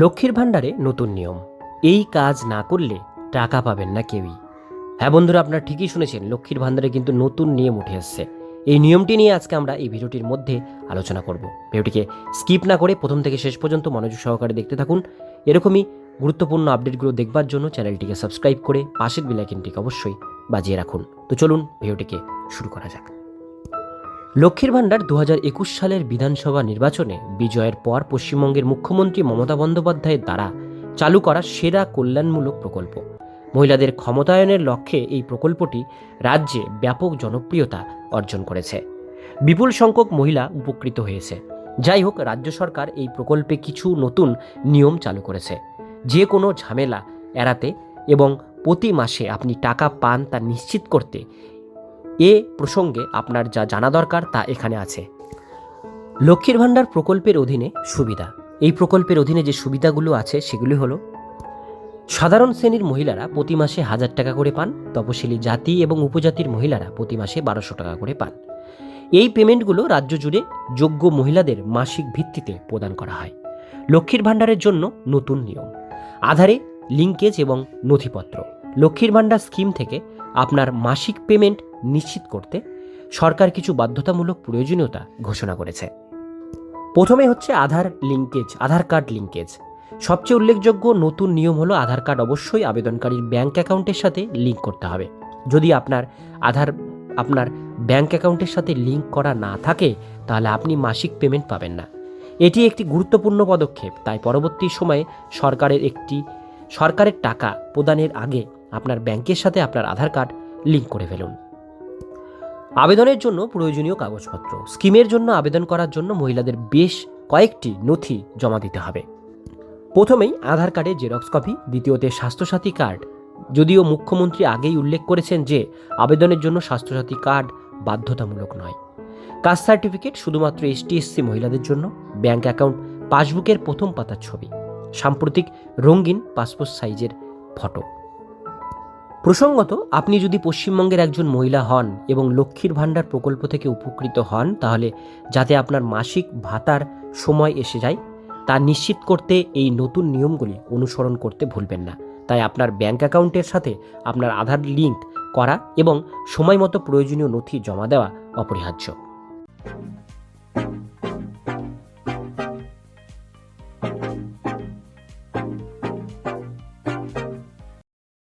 লক্ষ্মীর ভাণ্ডারে নতুন নিয়ম। এই কাজ না করলে টাকা পাবেন না কেউই। হ্যাঁ বন্ধুরা, আপনারা ঠিকই শুনেছেন, লক্ষ্মীর ভাণ্ডারে কিন্তু নতুন নিয়ম উঠে এসছে। এই নিয়মটি নিয়ে আজকে আমরা এই ভিডিওটির মধ্যে আলোচনা করব। ভিডিওটিকে স্কিপ না করে প্রথম থেকে শেষ পর্যন্ত মনোযোগ সহকারে দেখতে থাকুন। এরকমই গুরুত্বপূর্ণ আপডেটগুলো দেখবার জন্য চ্যানেলটিকে সাবস্ক্রাইব করে পাশের বেলাইকিনটিকে অবশ্যই বাজিয়ে রাখুন। তো চলুন ভিডিওটিকে শুরু করা যাক। লক্ষ্মীর ভাণ্ডার দু সালের বিধানসভা নির্বাচনে বিজয়ের পর পশ্চিমবঙ্গের মুখ্যমন্ত্রী মমতা বন্দ্যোপাধ্যায়ের দ্বারা চালু করা সেরা কল্যাণমূলক প্রকল্প। মহিলাদের ক্ষমতায়নের লক্ষ্যে এই প্রকল্পটি রাজ্যে ব্যাপক জনপ্রিয়তা অর্জন করেছে। বিপুল সংখ্যক মহিলা উপকৃত হয়েছে। যাই হোক, রাজ্য সরকার এই প্রকল্পে কিছু নতুন নিয়ম চালু করেছে। যে কোনো ঝামেলা এড়াতে এবং প্রতি মাসে আপনি টাকা পান তা নিশ্চিত করতে এ প্রসঙ্গে আপনার যা জানা দরকার তা এখানে আছে। লক্ষ্মীর ভাণ্ডার প্রকল্পের অধীনে সুবিধা। এই প্রকল্পের অধীনে যে সুবিধাগুলো আছে সেগুলি হলো, সাধারণ শ্রেণির মহিলারা প্রতি মাসে হাজার টাকা করে পান, তপশিলি জাতি এবং উপজাতির মহিলারা প্রতি মাসে বারোশো টাকা করে পান। এই পেমেন্টগুলো রাজ্য জুড়ে যোগ্য মহিলাদের মাসিক ভিত্তিতে প্রদান করা হয়। লক্ষ্মীর ভাণ্ডারের জন্য নতুন নিয়ম। আধারে লিঙ্কেজ এবং নথিপত্র। লক্ষ্মীর ভাণ্ডার স্কিম থেকে আপনার মাসিক পেমেন্ট নিশ্চিত করতে সরকার কিছু বাধ্যতামূলক প্রয়োজনীয়তা ঘোষণা করেছে। প্রথমে হচ্ছে Aadhaar linkage Aadhaar card linkage সবচেয়ে উল্লেখযোগ্য নতুন নিয়ম হলো আধার কার্ড অবশ্যই আবেদনকারীর ব্যাঙ্ক অ্যাকাউন্টের সাথে লিঙ্ক করতে হবে। যদি আপনার আধার, আপনার ব্যাঙ্ক অ্যাকাউন্টের সাথে লিঙ্ক করা না থাকে, তাহলে আপনি মাসিক পেমেন্ট পাবেন না। এটি একটি গুরুত্বপূর্ণ পদক্ষেপ, তাই পরবর্তী সময়ে সরকারের একটি, সরকারের টাকা প্রদানের আগে আপনার ব্যাংকের সাথে আপনার আধার কার্ড লিঙ্ক করে ফেলুন। আবেদনের জন্য প্রয়োজনীয় কাগজপত্র। স্কিমের জন্য আবেদন করার জন্য মহিলাদের বেশ কয়েকটি নথি জমা দিতে হবে। প্রথমেই আধার কার্ডের জেরক্স কপি, দ্বিতীয়তে স্বাস্থ্যসাথী কার্ড। যদিও মুখ্যমন্ত্রী আগেই উল্লেখ করেছেন যে, আবেদনের জন্য স্বাস্থ্যসাথী কার্ড বাধ্যতামূলক নয়। কাস্ট সার্টিফিকেট শুধুমাত্র এসটিএসসি মহিলাদের জন্য, ব্যাংক অ্যাকাউন্ট, পাসবুকের প্রথম পাতার ছবি, সাম্প্রতিক রঙিন পাসপোর্ট সাইজের ফটো। প্রসঙ্গত, আপনি যদি পশ্চিমবঙ্গের একজন মহিলা হন এবং লক্ষ্মীর ভাণ্ডার প্রকল্প থেকে উপকৃত হন, তাহলে যাতে আপনার মাসিক ভাতার সময় এসে যায়, তা নিশ্চিত করতে এই নতুন নিয়মগুলি অনুসরণ করতে ভুলবেন না। তাই আপনার ব্যাঙ্ক অ্যাকাউন্টের সাথে আপনার আধার লিঙ্ক করা এবং সময় মতো প্রয়োজনীয় নথি জমা দেওয়া অপরিহার্য।